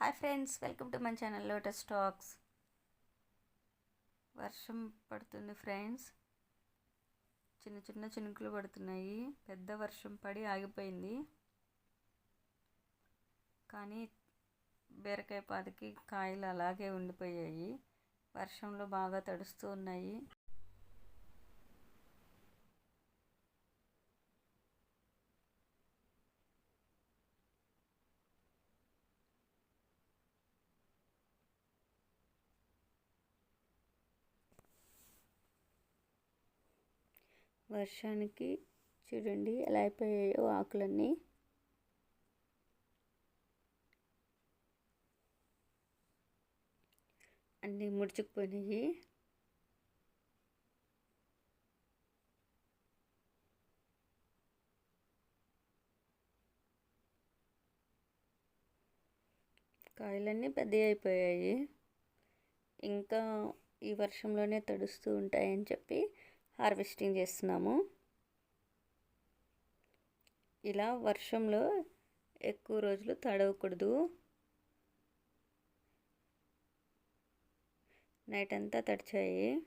Hi friends welcome to my channel lotus talks. వర్షం పడుతుంది friends. చిన్న చిన్న చినుకులు పడుతున్నాయి. పెద్ద వర్షం పడి ఆగిపోయింది. కానీ బీరకాయ పాదకి కాయలు అలాగే ఉండిపోయాయి. వర్షంలో బాగా తడుస్తూ ఉన్నాయి. వర్షానికి చూడండి ఎలా అయిపోయాయో ఆకులన్నీ. అన్నీ ముడుచుకుపోయినాయి. కాయలన్నీ పెద్దవి అయిపోయాయి. ఇంకా ఈ వర్షంలోనే తడుస్తూ ఉంటాయని చెప్పి హార్వెస్టింగ్ చేస్తున్నాము. ఇలా వర్షంలో ఎక్కువ రోజులు తడవకూడదు. నైట్ అంతా తడిచాయి.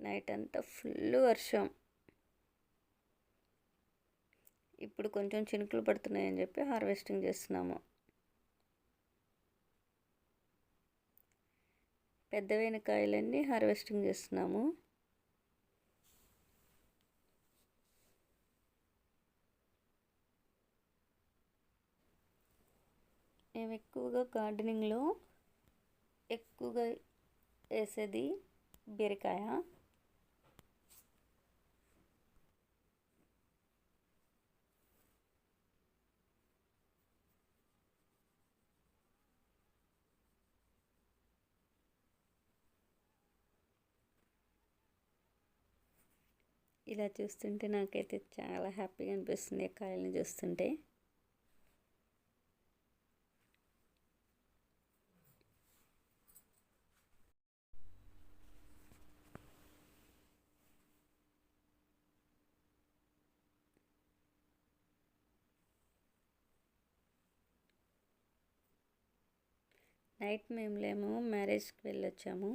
నైట్ అంతా ఫుల్ వర్షం. ఇప్పుడు కొంచెం చినుకులు పడుతున్నాయని చెప్పి హార్వెస్టింగ్ చేస్తున్నాము. పెద్దవైన కాయలన్నీ హార్వెస్టింగ్ చేస్తున్నాము. మేము ఎక్కువగా గార్డెనింగ్లో ఎక్కువగా వేసేది బీరకాయ. ఇలా చూస్తుంటే నాకైతే చాలా హ్యాపీగా అనిపిస్తుంది కాయల్ని చూస్తుంటే. నైట్ మేము లేము మ్యారేజ్కి వెళ్ళొచ్చాము.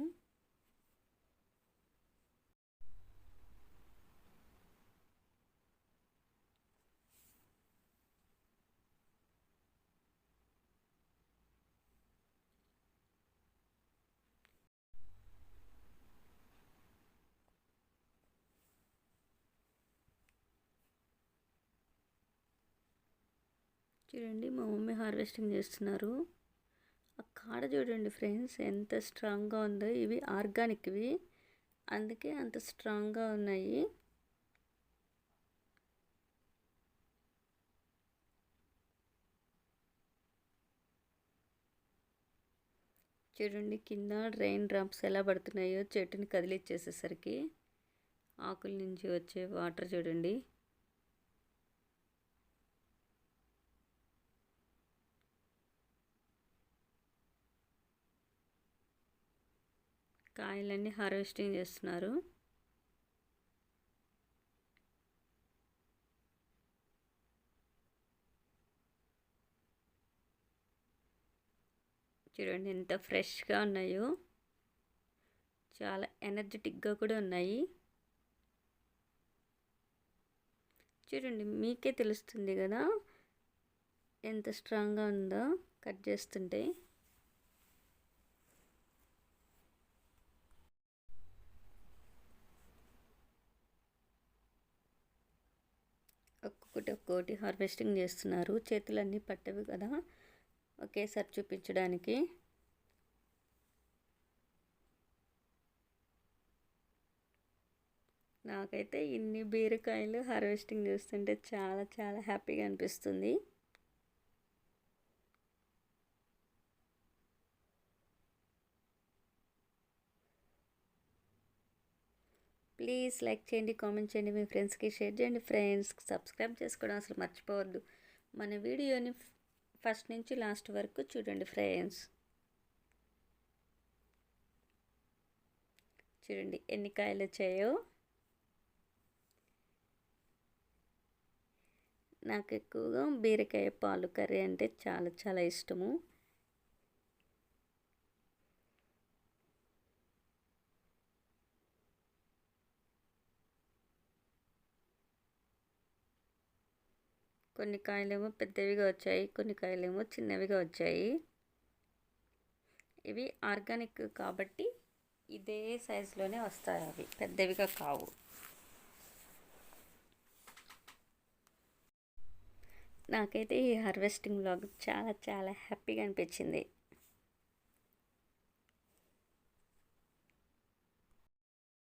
చూడండి మా మమ్మీ హార్వెస్టింగ్ చేస్తున్నారు. కాడ చూడండి ఫ్రెండ్స్ ఎంత స్ట్రాంగ్గా ఉందో. ఇవి ఆర్గానిక్వి అందుకే అంత స్ట్రాంగ్గా ఉన్నాయి. చూడండి కింద డ్రైన్ డ్రాప్స్ ఎలా పడుతున్నాయో చెట్టుని కదిలిచ్చేసేసరికి ఆకుల నుంచి వచ్చే వాటర్ చూడండి. కాయలన్నీ హార్వెస్టింగ్ చేస్తున్నారు. చూడండి ఎంత ఫ్రెష్గా ఉన్నాయో. చాలా ఎనర్జెటిక్గా కూడా ఉన్నాయి. చూడండి మీకే తెలుస్తుంది కదా ఎంత స్ట్రాంగ్గా ఉందో కట్ చేస్తుంటే. ఒక్కొక్కటి ఒక్కోటి హార్వెస్టింగ్ చేస్తున్నారు. చేతులన్నీ పట్టవి కదా. ఒకేసారి చూపించడానికి. నాకైతే ఇన్ని బీరకాయలు హార్వెస్టింగ్ చేస్తుంటే చాలా చాలా హ్యాపీగా అనిపిస్తుంది. ప్లీజ్ లైక్ చేయండి కామెంట్ చేయండి మీ ఫ్రెండ్స్కి షేర్ చేయండి. ఫ్రెండ్స్కి సబ్స్క్రైబ్ చేసుకోవడం అసలు మర్చిపోవద్దు. మన వీడియోని ఫస్ట్ నుంచి లాస్ట్ వరకు చూడండి ఫ్రెండ్స్. చూడండి ఎన్ని కాయలు వచ్చాయో. నాకు ఎక్కువగా బీరకాయ పాలు కర్రీ అంటే చాలా చాలా ఇష్టము. కొన్ని కాయలేమో పెద్దవిగా వచ్చాయి కొన్ని కాయలేమో చిన్నవిగా వచ్చాయి. ఇవి ఆర్గానిక్ కాబట్టి ఇదే సైజులోనే వస్తాయి అవి పెద్దవిగా కావు. నాకైతే ఈ హార్వెస్టింగ్ బ్లాగ్ చాలా చాలా హ్యాపీగా అనిపించింది.